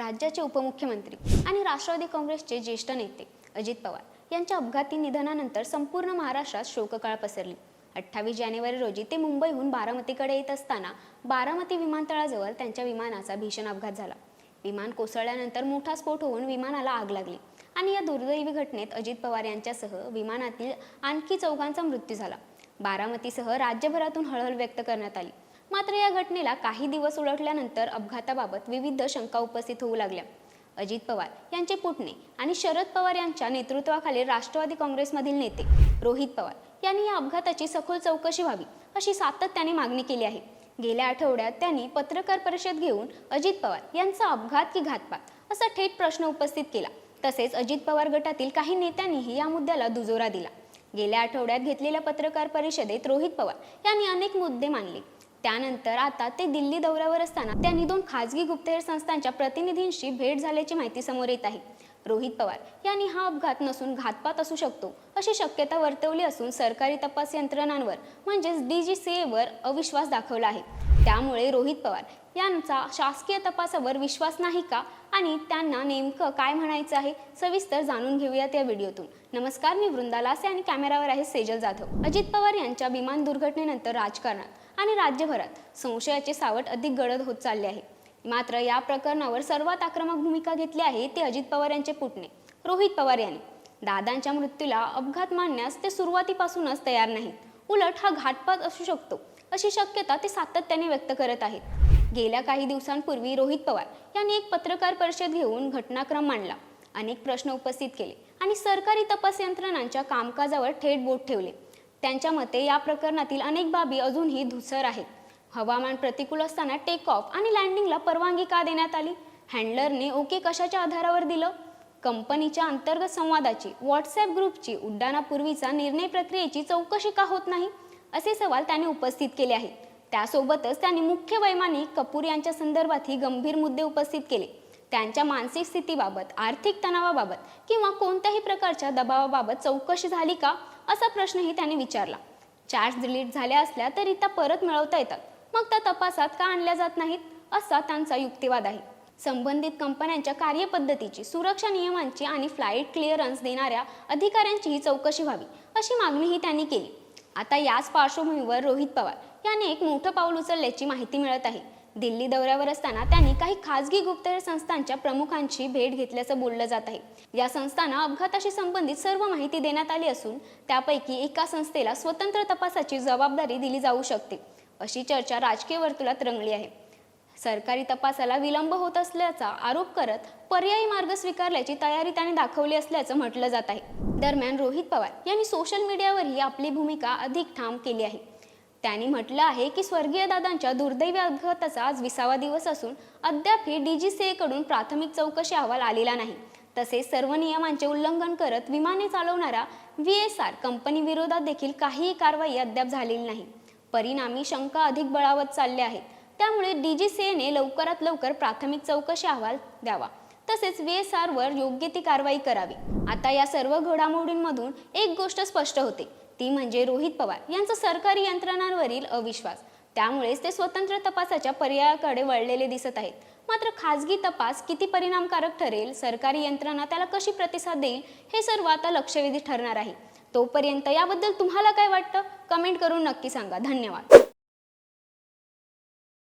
राज्याचे उपमुख्यमंत्री आणि राष्ट्रवादी काँग्रेसचे ज्येष्ठ नेते अजित पवार यांच्या अपघाती निधनानंतर संपूर्ण महाराष्ट्रात शोककाळ पसरली. अठ्ठावीस जानेवारी रोजी ते मुंबईहून बारामतीकडे येत असताना बारामती विमानतळाजवळ त्यांच्या विमानाचा भीषण अपघात झाला. विमान कोसळल्यानंतर मोठा स्फोट होऊन विमानाला आग लागली आणि या दुर्दैवी घटनेत अजित पवार यांच्यासह विमानातील आणखी चौघांचा मृत्यू झाला. बारामतीसह राज्यभरातून हळहळ व्यक्त करण्यात आली. मात्र या घटनेला काही दिवस उलटल्यानंतर अपघाताबाबत विविध शंका उपस्थित होऊ लागल्या. अजित पवार यांचे पुतणे आणि शरद पवार यांच्या नेतृत्वाखालील राष्ट्रवादी काँग्रेसमधील नेते रोहित पवार यांनी या अपघाताची सखोल चौकशी व्हावी अशी सातत्याने मागणी केली आहे. गेल्या आठवड्यात त्यांनी पत्रकार परिषद घेऊन अजित पवार यांचा अपघात की घातपात असा थेट प्रश्न उपस्थित केला. तसेच अजित पवार गटातील काही नेत्यांनीही या मुद्द्याला दुजोरा दिला. गेल्या आठवड्यात घेतलेल्या पत्रकार परिषदेत रोहित पवार यांनी अनेक मुद्दे मांडले. त्यानंतर आता ते दिल्ली दौऱ्यावर असताना त्यांनी दोन खाजगी गुप्तहेर संस्थांच्या प्रतिनिधींशी भेट झाल्याची माहिती समोर येत आहे. रोहित पवार यांनी हा अपघात नसून घातपात असू शकतो अशी शक्यता वर्तवली असून सरकारी तपास यंत्रणांवर म्हणजेच डी जी सी एवर अविश्वास दाखवला आहे. त्यामुळे रोहित पवार यांचा शासकीय तपासावर विश्वास नाही का? आणि त्यांना नेमकं काय म्हणायचं आहे? सविस्तर जाणून घेऊयात या व्हिडिओतून. नमस्कार मी वृंदा लासे आणि कॅमेरावर आहे सेजल जाधव. अजित पवार यांच्या विमान दुर्घटनेनंतर राजकारणात. आणि राज्यभरात संशयाचे सावट अधिक गडद होत चालले आहे. मात्र या प्रकरणावर सर्वात आक्रमक भूमिका घेतली आहे ते अजित पवार यांचे पुतणे. रोहित पवार यांनी. दादांच्या मृत्यूला अपघात मानण्यास ते सुरुवातीपासूनच तयार नाहीत. उलट हा घाटपात असू शकतो अशी शक्यता ते सातत्याने व्यक्त करत आहेत. गेल्या काही दिवसांपूर्वी रोहित पवार यांनी एक पत्रकार परिषद घेऊन घटनाक्रम मांडला. अनेक प्रश्न उपस्थित केले आणि सरकारी तपास यंत्रणांच्या कामकाजावर थेट बोट ठेवले. त्यांच्या मते या प्रकरणातील अनेक बाबी अजूनही धुसर आहेत. हवामान प्रतिकूल असताना टेक ऑफ आणि लँडिंगला परवानगी का देण्यात आली? हँडलरने ओके कशाच्या आधारावर दिलं? कंपनीच्या अंतर्गत संवादाची व्हॉट्सॲप ग्रुपची उड्डाणापूर्वीचा निर्णय प्रक्रियेची चौकशी का होत नाही? असे सवाल त्याने उपस्थित केले आहेत. त्यासोबतच त्यांनी मुख्य वैमानिक कपूर यांच्या संदर्भातही गंभीर मुद्दे उपस्थित केले. त्यांच्या मानसिक स्थितीबाबत आर्थिक तणावाबाबत किंवा कोणत्याही प्रकारच्या दबावाबाबत चौकशी झाली का? असा प्रश्नही त्याने विचारला. चार्ज डिलीट झाल्या असल्या तरी त्या परत मिळवता येतात. मग त्या तपासात का आणल्या जात नाहीत? असा त्यांचा युक्तिवाद आहे. संबंधित कंपन्यांच्या कार्यपद्धतीची सुरक्षा नियमांची आणि फ्लाईट क्लिअरन्स देणाऱ्या अधिकाऱ्यांचीही चौकशी व्हावी अशी मागणीही त्यांनी केली. आता याच पार्श्वभूमीवर रोहित पवार यांनी एक मोठं पाऊल उचलल्याची माहिती मिळत आहे. दिल्ली दौऱ्यावर असताना त्यांनी काही खासगी गुप्तहेर संस्थांच्या प्रमुखांची भेट घेतल्याचं बोललं जात आहे. या संस्थांना अपघाताशी संबंधित सर्व माहिती देण्यात आली असून त्यापैकी एका संस्थेला स्वतंत्र तपासाची जबाबदारी दिली जाऊ शकते अशी चर्चा राजकीय वर्तुळात रंगली आहे. सरकारी तपासाला विलंब होत असल्याचा आरोप करत पर्यायी मार्ग स्वीकारल्याची तयारी त्याने दाखवली असल्याचं म्हटलं जात आहे. दरम्यान रोहित पवार यांनी सोशल मीडियावरही आपली भूमिका अधिक ठाम केली आहे. त्यांनी म्हटलं आहे की स्वर्गीय दादांच्या दुर्दैवी अपघाताचा आज विसावा दिवस असून अद्यापही डी जी सी एकडून प्राथमिक चौकशी अहवाल आलेला नाही. तसेच सर्व नियमांचे उल्लंघन करत विमाने चालवणाऱ्या व्ही एस आर कंपनी विरोधात देखील काहीही कारवाई अद्याप झालेली नाही. परिणामी शंका अधिक बळावत चालल्या आहेत. त्यामुळे डी जी सी एने लवकरात लवकर प्राथमिक चौकशी अहवाल द्यावा. तसेच व्ही एस आरवर योग्य ती कारवाई करावी. आता या सर्व घडामोडींमधून एक गोष्ट स्पष्ट होते. ती म्हणजे रोहित पवार यांचा सरकारी यंत्रणांवरील अविश्वास. त्यामुळेच ते स्वतंत्र तपासाच्या पर्यायाकडे वळलेले दिसत आहेत. मात्र खाजगी तपास किती परिणामकारक ठरेल? सरकारी यंत्रणा त्याला कशी प्रतिसाद देईल? हे सर्व आता लक्षवेधी ठरणार आहे. तोपर्यंत याबद्दल तुम्हाला काय वाटतं? कमेंट करून नक्की सांगा. धन्यवाद.